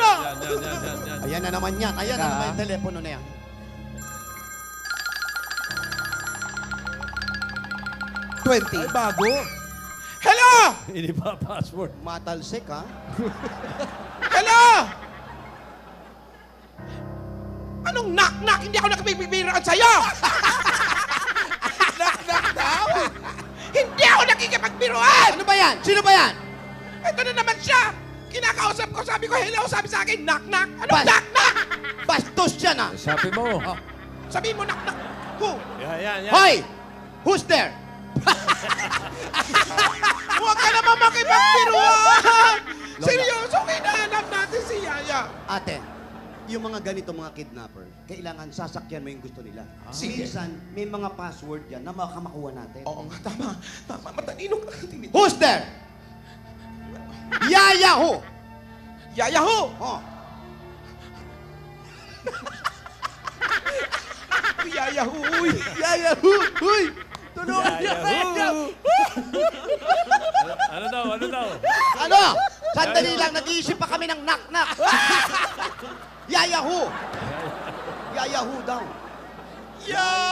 telepono! Yan, yan, yan, yan, yan. Ayan na naman yan. Ayan na naman yung telepono na yan. 20. Ay, bago. Hello! Hindi pa password. Matalsik, ha? Hello! Anong knock-knock? Hindi ako nakipagbibiroan sa'yo! knock-knock daw? Hindi ako nakikipagbiroan! Ano ba yan? Sino ba yan? Ito na naman siya! Kinakausap ko, sabi ko, hello, sabi sa akin, knock-knock. Anong Bas- knock-knock? Bastos yan, ha? Sabi mo. Sabihin mo, knock-knock. Who? Yan, yan, yan. Hoy! Who's there? Huwag ka naman makipagbiruan! Seryoso, kinahanap natin si Yaya. Ate, yung mga ganito mga kidnapper, kailangan sasakyan mo yung gusto nila. Sige. Minsan, may mga password yan na makamakuha natin. Oo nga, tama. Tama, matalino ka. Who's there? Yaya ho! Yaya ho! Oh, Yaya ho! Uy! Yaya ho! Huy! Tulungan niyo Yahoo! ano daw, ano daw? Ano? Sandali lang, nag-iisip pa kami ng knock-knock. Yaya ho! Yaya ho daw. Yahoo!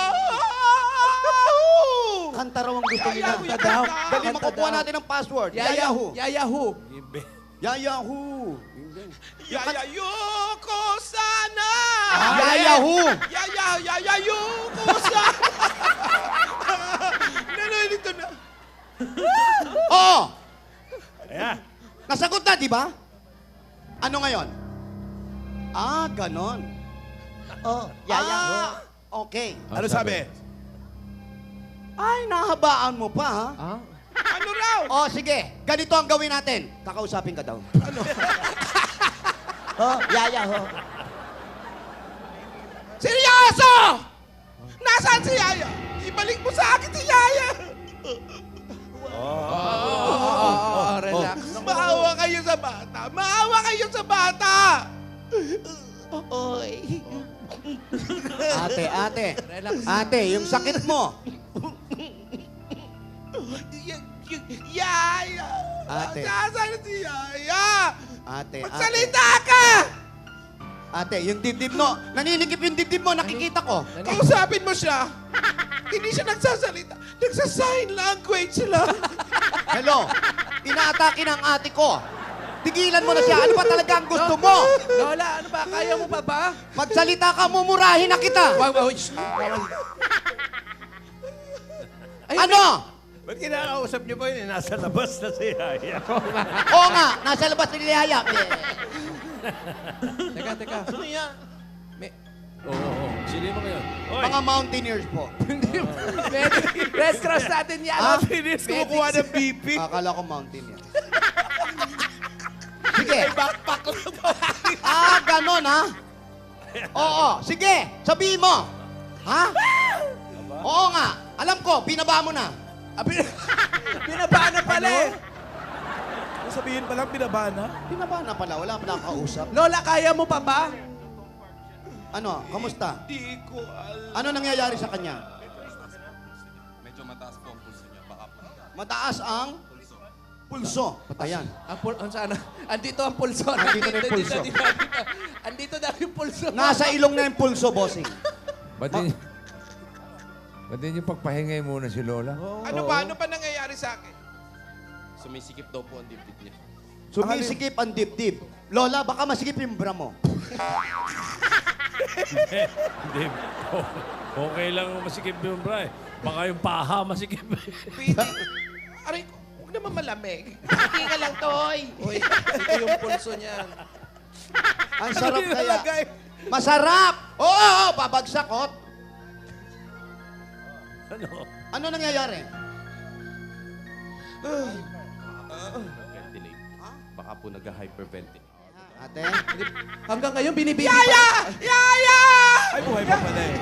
Kanta raw ang gusto nila. Kanta daw. Dali Kanta makukuha daw. natin ang password. Yaya Yaya ho! Yaya ho. Ibe. Yaya ho! Yaya yoko sana! Yaya ho! Yaya, yaya yoko sana! Nananito na. Oo! Ayan. Nasagot na, di ba? Ano ngayon? Ah, ganon. Oh, Yaya ho. Ah, okay. Ano sabi? Ay, nahabaan mo pa, ha? Ah? Ano raw? Oh, sige. Ganito ang gawin natin. Kakausapin ka daw. Oh, Yaya ho. Seryoso! Nasaan si Yaya? Ibalik mo sa akin si Yaya! Oh, relax. Maawa kayo sa bata! Maawa kayo sa bata! Oy. Ate, ate. Relax. Ate, yung sakit mo. Yaya! Ate. Nasaan si Yaya? Ate, ate. Magsalita ka! Ate, yung dibdib mo. Naninikip yung dibdib mo. Nakikita ko. Kausapin mo siya. Hindi siya nagsasalita. Nagsa-sign language lang. Hello. Inaatake ng ate ko. Tigilan mo na siya. Ano ba talaga ang gusto mo? Lola, ano ba? Kaya mo pa ba? Magsalita ka, mumurahin na kita. Wag, wag, shh. Bawal. Ay, Ano? Ba't kinakausap niyo ba yun? Nasa labas na si Yaya. Oo nga, nasa labas ni Lihaya. Teka, teka. Ano yan? May, Oo, oo. Sino mo ngayon? Oy! Mga mountaineers po. Red Cross natin yan. Ah, Finish kumukuha ng BP. Akala ko mountaineer. Sige. Backpack ko na ba? Ah, ganon ha? Oo, sige. Sabihin mo. Ha? Oo nga. Alam ko, binaba mo na. Ah, bin- Binaba na pala eh. Ano sabihin pa lang, binaba na? Binaba na pala. Wala pa nakakausap. Lola, kaya mo pa ba? Ano, kamusta? Di ko alam. Ano nangyayari sa kanya? Medyo mataas po ang pulso niya. Baka po. Mataas ang pulso. Ayan. Ang pul ang sana. Andito ang pulso. Andito na yung pulso. Andito, na yung pulso. Nasa ilong na yung pulso, bossing. Ba't din, din yung pagpahingay muna si Lola? Ano ba? Ano pa nangyayari sa akin? Sumisikip daw po ang dibdib niya. Sumisikip ang dibdib. Lola, baka masikip yung bra mo. Hindi. O- Okay lang masikip yung bra eh. Baka yung paha masikip. Pwede. Aray ko, huwag naman malamig. Hindi ka lang, Toy. Uy, ito yung pulso niyan. Ang sarap Ano kaya. Masarap! Oo, oo, babagsak, oh. Ano? Ano nangyayari? Ventilate. Baka po nag-hyperventilate. Ate? Hanggang ngayon, binibigay Yaya! Yaya! Ay, buhay pa pala eh.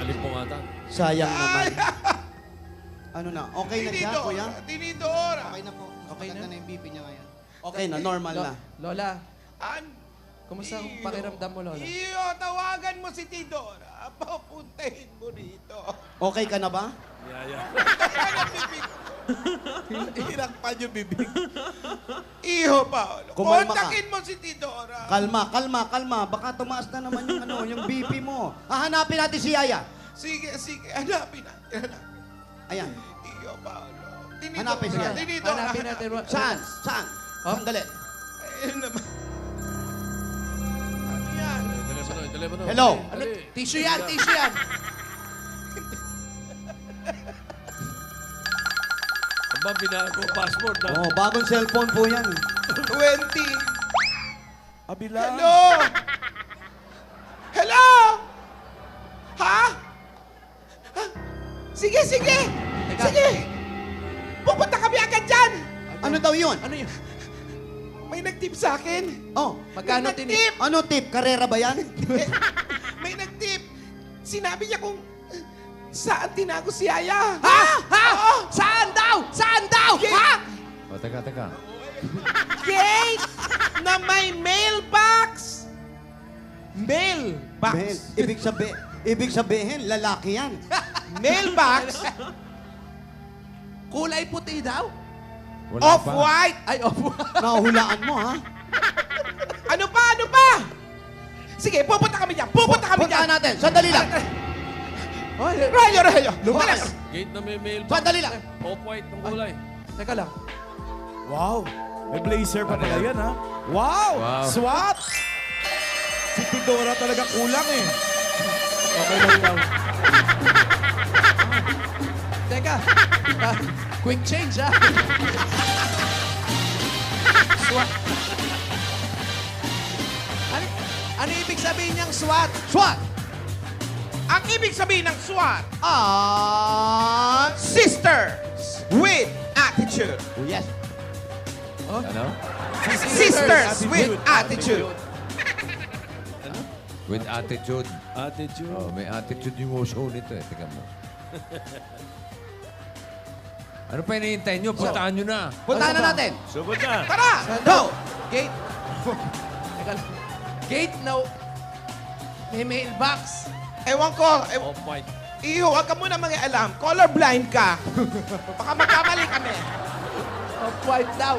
Nalimpungatan. Sayang naman. Ano na? Okay na siya, Tinidor. kuya? Tinidor. Okay na po. Okay Maganda na? na yung BP niya ngayon. Okay na, normal na. Lola, An kumusta ang pakiramdam mo, Lola? Iyo, tawagan mo si Tidora. Papuntahin mo rito. Okay ka na ba? Yaya. Kaya bibig. Hinakpan yung bibig. Iho, Paolo. Kumalma ka. Kontakin mo si Tidora. Kalma, kalma, kalma. Baka tumaas na naman yung ano, yung BP mo. Hahanapin natin si Yaya. Sige, sige. Hanapin natin. Hanapin. Ayan. Iho, Paolo. Hanapin siya. Tinidora. Hanapin natin. Saan? Saan? Oh? Sandali. Ayun naman. Telepono, telepono. Hello? Ano? Tissue yan, tissue yan. Aba, binago passport na. Oh, bagong cellphone po yan. 20. Abila. Hello? Hello? Ha? Ha? Sige, sige. Sige. Pupunta kami agad dyan. Ano daw yun? Ano yun? May nag-tip sa akin. Oh, Magkano May nag-tip. ano tip? Karera ba yan? May nag-tip. Sinabi niya kung saan tinago si Yaya. Ha? Ha? Oo. Saan daw? Saan daw? Ha? O, teka, teka. Gate na may mailbox. Mailbox. Mail. Ibig sabihin, ibig sabihin, lalaki yan. Mailbox. Kulay puti daw? Wala pa. Off-white. Ay, opo. Nahulaan mo, ha? Ano pa? Ano pa? Sige, pupunta kami dyan. Pupunta kami Puntaan dyan. natin. Sandali lang. Oy, Rayo, rayo. Lumakas. Gate na may mail. Sandali lang. Off-white ng kulay. Teka lang. Wow! May blazer pa pala yan, ha? Wow! Wow. SWAT! Si Tidora talaga kulang eh. Okay lang daw. Teka. Ah, quick change, ha? SWAT. Ano, ano ibig sabihin niyang SWAT? SWAT! Ang ibig sabihin ng SWAT, Ah! sisters with attitude. Oh, yes. Ano? Sisters with attitude. With attitude. Attitude. Oh, may attitude yung show nito eh. Tingnan mo. ano pa hinihintay nyo? Puntaan nyo na. Puntaan na natin. Sugod na. Tara! Daw? Gate. Teka lang. Gate na... May mailbox. Ewan ko, ew, Off-white. iho, huwag ka muna mga alam. Colorblind ka. Baka magkamali kami. Off-white daw.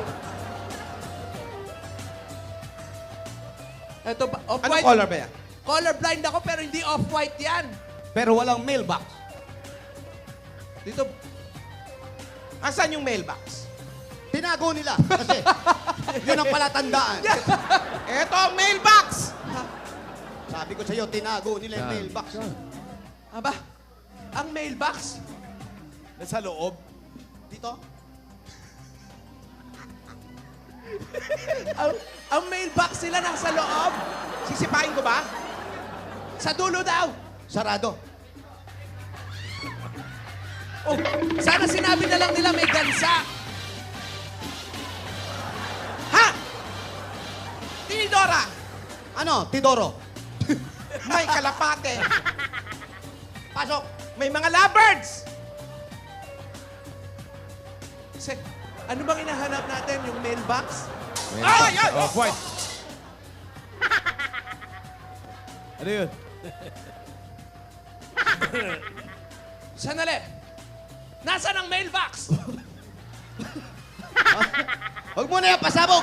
Ito ba? Anong Off-white. color ba yan? Colorblind ako pero hindi off-white yan. Pero walang mailbox. Dito, Asan yung mailbox? Tinago nila. Kasi, yun ang palatandaan. Eto ang mailbox! Sabi ko sa'yo, tinago nila yung mailbox. aba, ang mailbox. Nasa loob. Dito? ang, ang mailbox nila nasa loob. Sisipain ko ba? Sa dulo daw. Sarado. Oh, sana sinabi na lang nila may gansa. Ha? Tinidora! Ano? Tidoro. May kalapate. Pasok. May mga lovebirds. Kasi, ano bang inahanap natin? Yung mailbox? May Ay, ay! Off-white. Ano yun? Sanali. Nasaan ang mailbox? Huwag mo na yan, pasabog.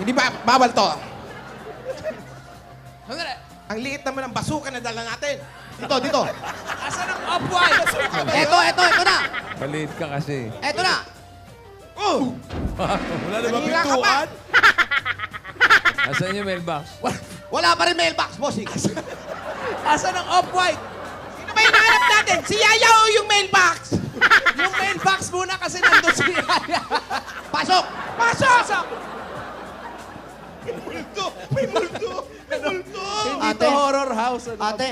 Hindi ba bawal to? Sanali. Ang liit naman ng basuka na dala natin. Dito, dito. Nasaan ang off-white? Eto, eto, eto na. Maliit ka kasi. Eto na. Oh! Wala na ba Nanira ka pintuan? Asan yung mailbox? Wala pa rin mailbox, bossing. Nasaan ang off-white? Sino ba hinahanap natin? Si Yaya o yung mailbox? Yung mailbox muna kasi nandun si Yaya. Pasok. Pasok! Pasok! May multo! May multo! May multo! Hindi Ate. to horror house. Ano? Ate.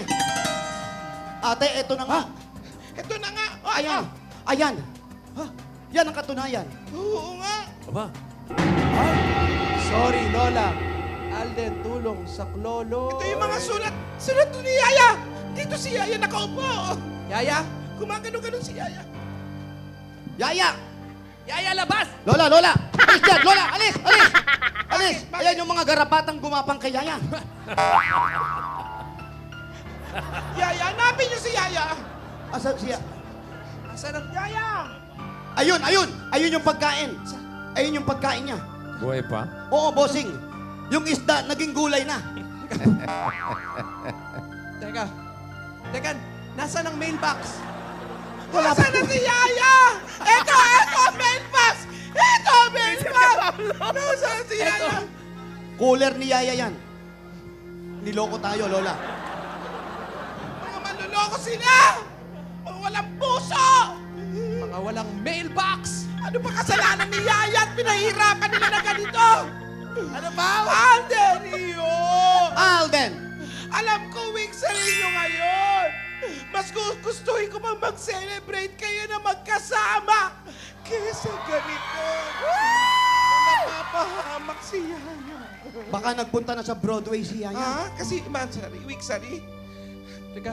Ate, eto na nga. Ito na nga. Oh, Ayan. Ayan. Ha? Yan ang katunayan. Oo nga. Aba, Sorry, Lola. Alden, tulong sa klolo. Ito yung mga sulat. Sulat ni Yaya. Dito si Yaya nakaupo. Yaya? Gumagano-ganon si Yaya. Yaya. Yaya, labas! Lola, Lola. Alis dyan. Lola, alis, alis. Alis. Bakit? Ayan yung mga garapatang gumapang kay Yaya. Yaya, hanapin niyo si Yaya. Asa siya? Nasaan ang... Yaya! Ayun, ayun! Ayun yung pagkain. Ayun yung pagkain niya. Buhay pa? Oo, bossing. Yung isda, naging gulay na. Teka. Teka, nasa ng mailbox? Wala Nasaan na si Yaya? Eto, eto, mailbox! Eto, mailbox! Nasaan si Yaya? Cooler ni Yaya yan. Niloko tayo, Lola. Mga manluloko sila! Mga walang puso! Mga walang mailbox! Ano ba kasalanan ni Yaya at pinahirapan nila na ganito? Ano ba? Alden, Mas gustuhin ko mang mag-celebrate kayo na magkasama kesa ganito. Napapahamak si Yaya. Baka nagpunta na sa Broadway si Yaya. Ha? Kasi, man, sorry, weak sorry. Teka,